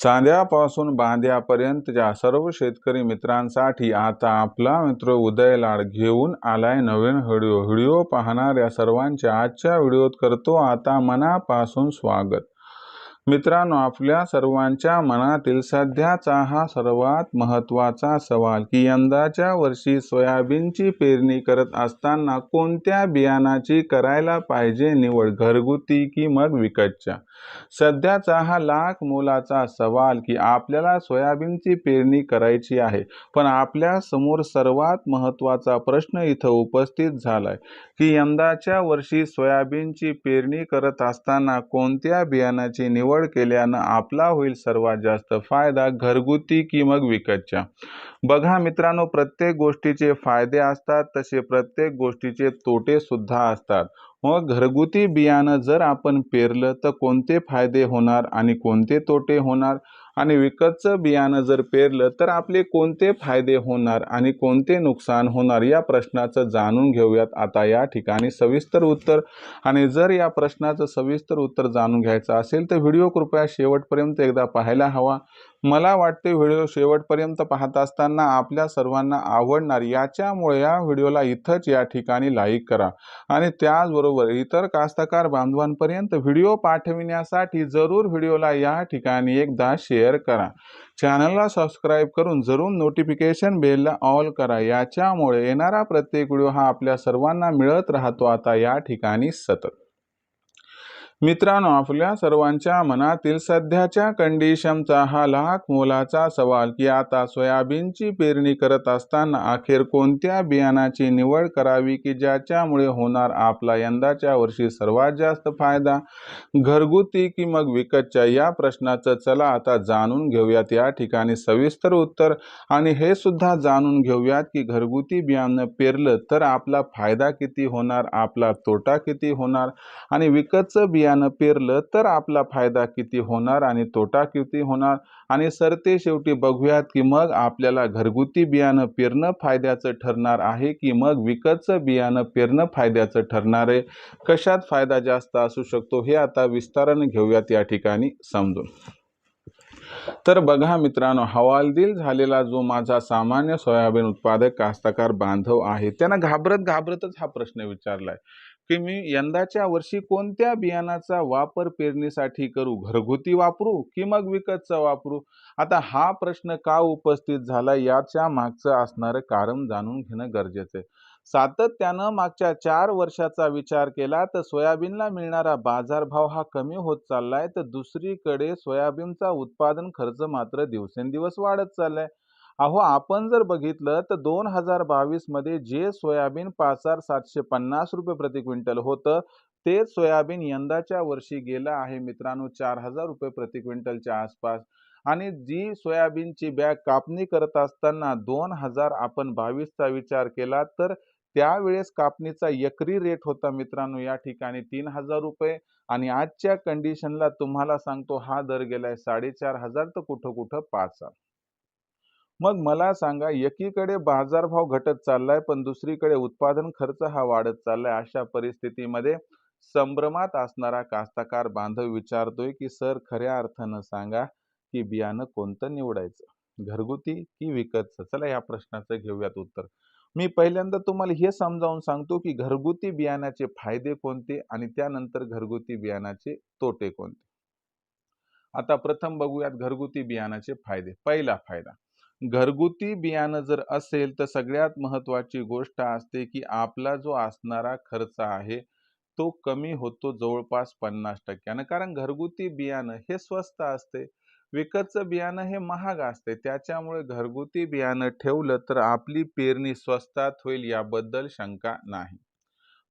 चांद्यापासून बांद्यापर्यंतच्या सर्व शेतकरी मित्रांसाठी आता आपला मित्र उदय लाड घेऊन आलाय नवीन व्हिडिओ. व्हिडिओ पाहणाऱ्या सर्वांच्या आजच्या व्हिडिओत करतो आता मनापासून स्वागत. मित्रांनो आपल्या सर्वांच्या मनातील सध्याचा हा सर्वात महत्त्वाचा सवाल की यंदाच्या वर्षी सोयाबीनची पेरणी करत असताना कोणत्या बियाणाची करायला पाहिजे निवड घरगुती की मग विकतच्या? सध्याचा हा लाख मोलाचा सवाल की आपल्याला सोयाबीनची पेरणी करायची आहे पण आपल्यासमोर सर्वात महत्त्वाचा प्रश्न इथं उपस्थित झालाय की यंदाच्या वर्षी सोयाबीनची पेरणी करत असताना कोणत्या बियाणाची निवड केल्यानं आपला होईल सर्वात जास्त फायदा घरगुती की मग विकतच्या. बघा मित्रांनो प्रत्येक गोष्टीचे फायदे असतात तसे प्रत्येक गोष्टीचे तोटे सुद्धा असतात. मग घरगुती बियाणं जर आपण पेरलं तर कोणते फायदे होणार आणि कोणते तोटे होणार? आणि विकतचं बियाणं जर पेरलं तर आपले कोणते फायदे होणार आणि कोणते नुकसान होणार या प्रश्नाचं जाणून घेऊयात आता या ठिकाणी सविस्तर उत्तर. आणि जर या प्रश्नाचं सविस्तर उत्तर जाणून घ्यायचं असेल तर व्हिडिओ कृपया शेवटपर्यंत एकदा पाहायला हवा. मला वाटते व्हिडिओ शेवटपर्यंत पाहत असताना आपल्या सर्वांना आवडणार याच्यामुळे या व्हिडिओला इथंच या ठिकाणी लाईक करा. आणि त्याचबरोबर इतर कास्तकार बांधवांपर्यंत व्हिडिओ पाठविण्यासाठी जरूर व्हिडिओला या ठिकाणी एकदा शेअर करा. चॅनलला सबस्क्राईब करून जरूर नोटिफिकेशन बेलला ऑल करा. याच्यामुळे येणारा प्रत्येक व्हिडिओ हा आपल्या सर्वांना मिळत राहतो. आता या ठिकाणी सतत. मित्रांनो आपल्या सर्वांच्या मनातील सध्याच्या कंडिशनचा हा लाख मोलाचा सवाल की आता सोयाबीनची पेरणी करत असताना अखेर कोणत्या बियाणाची निवड करावी की ज्याच्यामुळे होणार आपला यंदाच्या वर्षी सर्वात जास्त फायदा? घरगुती की मग विकतच्या? या प्रश्नाचं चला आता जाणून घेऊयात. या ठिकाणी सविस्तर उत्तर आणि हे सुद्धा जाणून घेऊयात की घरगुती बियाणं पेरलं तर आपला फायदा किती होणार? आपला तोटा किती होणार? आणि विकतचं बिया बियाणं पेरलं तर आपला फायदा किती होणार आणि तोटा किती होणार? आणि सरते शेवटी बघूयात की मग आपल्याला घरगुती बियाणं पेरणं फायद्याचं ठरणार आहे की मग विकतचं बियाणं पेरणं फायद्याचं ठरणार आहे? कशात फायदा जास्त असू शकतो हे आता विस्ताराने घेऊयात या ठिकाणी समजून. तर बघा मित्रांनो हवालदिल झालेला जो माझा सामान्य सोयाबीन उत्पादक कास्तकार बांधव आहे त्यांना घाबरत घाबरतच हा प्रश्न विचारलाय. की मी यंदाच्या वर्षी कोणत्या बियाणाचा वापर पेरणीसाठी करू? घरगुती वापरू की मग विकतचा वापरू? आता हा प्रश्न का उपस्थित झाला याच्या मागचं असणारं कारण जाणून घेणं गरजेचं आहे. सातत्यानं मागच्या चार वर्षाचा विचार केला तर सोयाबीनला मिळणारा बाजारभाव हा कमी होत चाललाय तर दुसरीकडे सोयाबीनचा उत्पादन खर्च मात्र दिवसेंदिवस वाढत चाललाय. अहो आपण जर बघितलं तर दोन हजार बावीसमध्ये जे सोयाबीन पाच हजार सातशे पन्नास रुपये प्रति क्विंटल होतं तेच सोयाबीन यंदाच्या वर्षी गेलं आहे मित्रांनो चार हजार रुपये प्रति क्विंटलच्या आसपास. आणि जी सोयाबीनची बॅग कापणी करत असताना दोन हजार आपण बावीसचा विचार केला तर त्यावेळेस कापणीचा एकरी रेट होता मित्रांनो या ठिकाणी तीन हजार रुपये. आणि आजच्या कंडिशनला तुम्हाला सांगतो हा दर गेलाय साडेचार हजार तर कुठं कुठं पाच हजार मग मला सांगा एकीकडे बाजारभाव घटत चाललाय पण दुसरीकडे उत्पादन खर्च हा वाढत चाललाय अशा परिस्थितीमध्ये संभ्रमात असणारा कास्तकार बांधव विचारतोय की सर खऱ्या अर्थानं सांगा की बियाणं कोणतं निवडायचं? घरगुती की विकतचं? चला या प्रश्नाचं घेऊयात उत्तर. मी पहिल्यांदा तुम्हाला हे समजावून सांगतो की घरगुती बियाण्याचे फायदे कोणते आणि त्यानंतर घरगुती बियाणाचे तोटे कोणते? आता प्रथम बघूयात घरगुती बियाणाचे फायदे. पहिला फायदा घरगुती बियाणं जर असेल तर सगळ्यात महत्वाची गोष्ट असते की आपला जो असणारा खर्च आहे तो कमी होतो जवळपास पन्नास टक्क्यानं. कारण घरगुती बियाणं हे स्वस्त असते विकतचं बियाणं हे महाग असते. त्याच्यामुळे घरगुती बियाणं ठेवलं तर आपली पेरणी स्वस्तात होईल याबद्दल शंका नाही.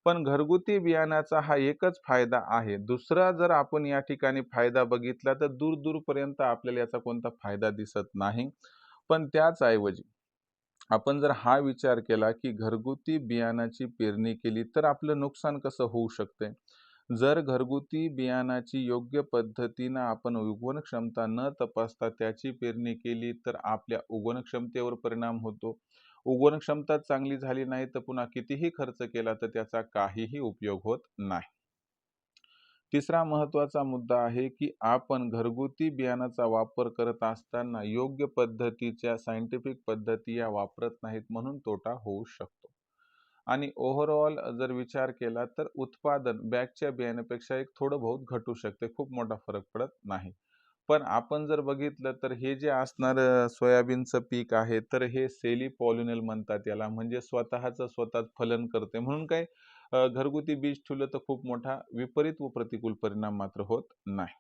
पण घरगुती बियाण्याचा हा एकच फायदा आहे. दुसरा जर आपण या ठिकाणी फायदा बघितला तर दूर दूरपर्यंत आपल्याला याचा कोणता फायदा दिसत नाही. पण त्याचऐवजी आपण जर हा विचार केला की घरगुती बियाणाची पेरणी केली तर आपलं नुकसान कसं होऊ शकते? जर घरगुती बियाणाची योग्य पद्धतीनं आपण उगवण क्षमता न तपासता त्याची पेरणी केली तर आपल्या उगवण क्षमतेवर परिणाम होतो. उगवण क्षमता चांगली झाली नाही तर पुन्हा कितीही खर्च केला तर त्याचा काहीही उपयोग होत नाही. तिसरा महत्त्वाचा मुद्दा आहे की आपण घरगुती बियाणाचा वापर करत असताना योग्य पद्धतीच्या सायंटिफिक पद्धती या वापरत नाहीत म्हणून तोटा होऊ शकतो. आणि ओव्हरऑल जर विचार केला तर उत्पादन बॅगच्या बियाण्यापेक्षा एक थोडं बहुत घटू शकते खूप मोठा फरक पडत नाही. पण आपण जर बघितलं तर हे जे असणारं सोयाबीनचं पीक आहे तर हे सेली पॉलिनेल म्हणतात याला म्हणजे स्वतःचं स्वतःच फलन करते. म्हणून काय घरगुती बीज ठेवलं तर खूप मोठा विपरीत व प्रतिकूल परिणाम मात्र होत नाही.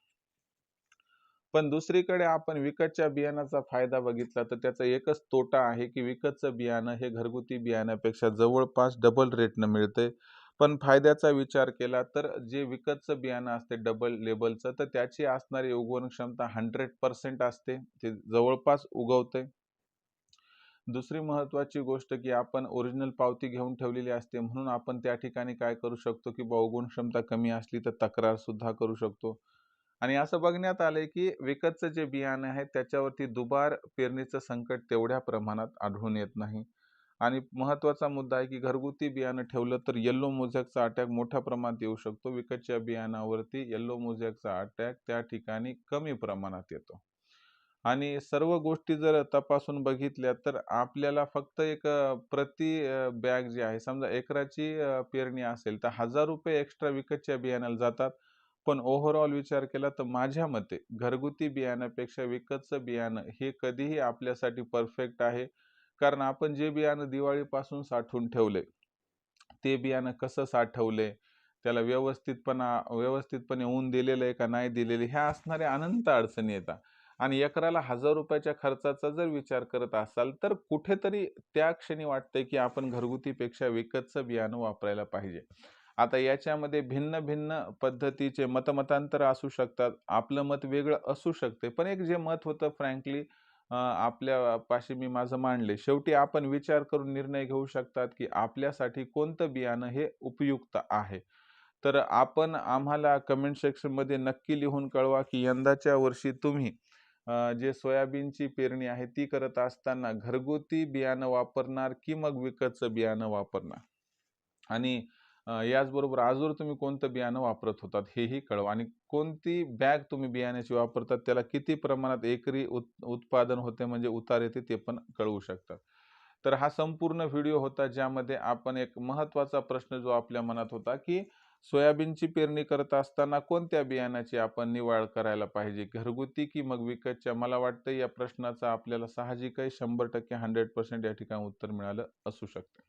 पण दुसरीकडे आपण विकतच्या बियाणाचा फायदा बघितला तर त्याचा एकच तोटा आहे की विकतचं बियाणं हे घरगुती बियाण्यापेक्षा जवळपास डबल रेटनं मिळते. पण फायद्याचा विचार केला तर जे विकतचं बियाणं असते डबल लेबलचं तर त्याची असणारी उगवण क्षमता हंड्रेड पर्सेंट असते. ते जवळपास उगवते. दुसरी महत्त्वाची गोष्ट की आपण ओरिजिनल पावती घेऊन ठेवलेली असते. म्हणून आपण त्या ठिकाणी काय करू शकतो की उगवण क्षमता कमी असली तर तक्रार सुद्धा करू शकतो. आणि असं बघण्यात आलंय की विकतचं जे बियाणं आहे त्याच्यावरती दुबार पेरणीचं संकट तेवढ्या प्रमाणात आढळून येत नाही. आणि महत्त्वाचा मुद्दा आहे की घरगुती बियाणं ठेवलं तर येल्लो मोझॅकचा अटॅक मोठ्या प्रमाणात येऊ शकतो. विकतच्या बियाणावरती येल्लो मोझॅकचा अटॅक त्या ठिकाणी कमी प्रमाणात येतो. आणि सर्व गोष्टी जर तपासून बघितल्या तर आपल्याला फक्त एक प्रति बॅग जी आहे समजा एकराची पेरणी असेल तर हजार रुपये एक्स्ट्रा विकतच्या बियाण्याला जातात. पण ओव्हरऑल विचार केला तर माझ्या मते घरगुती बियाण्यापेक्षा विकतचं बियाणं हे कधीही आपल्यासाठी परफेक्ट आहे. कारण आपण जे बियाणं दिवाळीपासून साठवून ठेवले ते बियाणं कसं साठवले त्याला व्यवस्थितपणा व्यवस्थितपणे ऊन दिलेलं आहे का नाही दिलेले ह्या असणाऱ्या अनंत अडचणी येतात. आणि एकराला हजार रुपयाच्या खर्चाचा जर विचार करत असाल तर कुठेतरी त्या क्षणी वाटतंय की आपण घरगुतीपेक्षा विकतचं बियाणं वापरायला पाहिजे. आता याच्यामध्ये भिन्न भिन्न पद्धतीचे मतमतांतर असू शकतात आपलं मत वेगळं असू शकते पण एक जे मत होतं फ्रँकली आपल्या पाशी मी माझं मांडले शेवटी आपण विचार करून निर्णय घेऊ शकतात की आपल्यासाठी कोणतं बियाणं हे उपयुक्त आहे. तर आपण आम्हाला कमेंट सेक्शनमध्ये नक्की लिहून कळवा की यंदाच्या वर्षी तुम्ही जे सोयाबीनची पेरणी आहे ती करत असताना घरगुती बियाणं वापरणार की मग विकतचं बियाणं वापरणार? आणि याचबरोबर आजवर तुम्ही कोणतं बियाणं वापरत होतात हेही कळवा. आणि कोणती बॅग तुम्ही बियाण्याची वापरतात त्याला किती प्रमाणात एकरी उत उत्पादन होते म्हणजे उतार येते ते पण कळवू शकतात. तर हा संपूर्ण व्हिडिओ होता ज्यामध्ये आपण एक महत्त्वाचा प्रश्न जो आपल्या मनात होता की सोयाबीनची पेरणी करत असताना कोणत्या बियाण्याची आपण निवड करायला पाहिजे? घरगुती की मग विकतच्या? मला वाटतं या प्रश्नाचा आपल्याला साहजिकही शंभर टक्के हंड्रेड पर्सेंट या ठिकाणी उत्तर मिळालं असू शकते.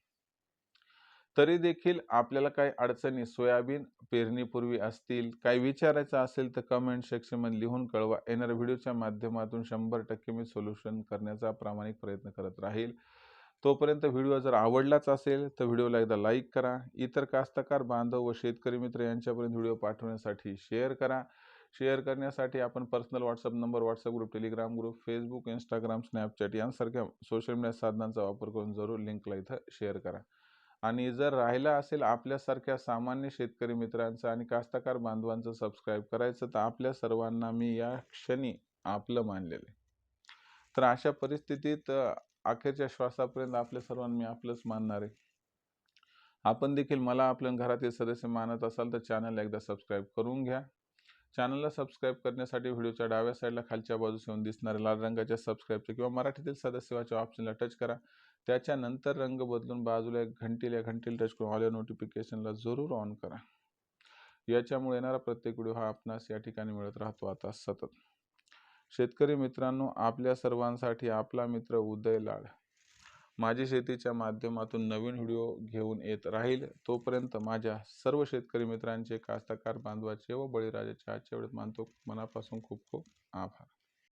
तरी देखील आपल्याला काही अडचणी सोयाबीन पेरणीपूर्वी असतील काही विचारायचं असेल तर कमेंट सेक्शनमध्ये लिहून कळवा. येणाऱ्या व्हिडिओच्या माध्यमातून शंभर टक्के मी सोल्युशन करण्याचा प्रामाणिक प्रयत्न करत राहील. तोपर्यंत व्हिडिओ जर आवडलाच असेल तर व्हिडिओला एकदा लाईक करा. इतर कास्तकार बांधव व शेतकरी मित्र यांच्यापर्यंत व्हिडिओ पाठवण्यासाठी शेअर करा. शेअर करण्यासाठी आपण personal WhatsApp number WhatsApp group Telegram group Facebook Instagram Snapchat यांसारख्या सोशल मीडिया साधनांचा वापर करून जरूर लिंकला इथं शेअर करा. आणि जर राहिला असेल आपल्यासारख्या सामान्य शेतकरी मित्रांचं आणि कास्तकार बांधवांचं सबस्क्राईब करायचं तर आपल्या सर्वांना मी या क्षणी आपलं मानलेलं आहे. तर अशा परिस्थितीत अखेरच्या श्वासापर्यंत आपल्या सर्वांना मी आपलंच मानणार आहे. आपण देखील मला आपल्या घरातील सदस्य मानत असाल तर चॅनल एकदा सबस्क्राईब करून घ्या. चॅनलला सबस्क्राईब करण्यासाठी व्हिडिओच्या डाव्या साईडला खालच्या बाजूस येऊन दिसणाऱ्या लाल रंगाच्या सबस्क्राईबच्या किंवा मराठीतील सदस्यवाच्या ऑप्शनला टच करा. त्याच्यानंतर रंग बदलून बाजूला एक घंटीला या घंटीला टच करून ऑल नोटिफिकेशनला जरूर ऑन करा. याच्यामुळे येणारा प्रत्येक व्हिडिओ हा आपणास या ठिकाणी मिळत राहतो. आता सतत. शेतकरी मित्रांनो आपल्या सर्वांसाठी आपला मित्र उदय लाड. माझी शेतीच्या माध्यमातून नवीन व्हिडिओ घेऊन येत राहील. तोपर्यंत माझ्या सर्व शेतकरी मित्रांचे कास्तकार बांधवाचे व बळीराजाचे आजच्या वेळेत मानतो मनापासून खूप खूप आभार.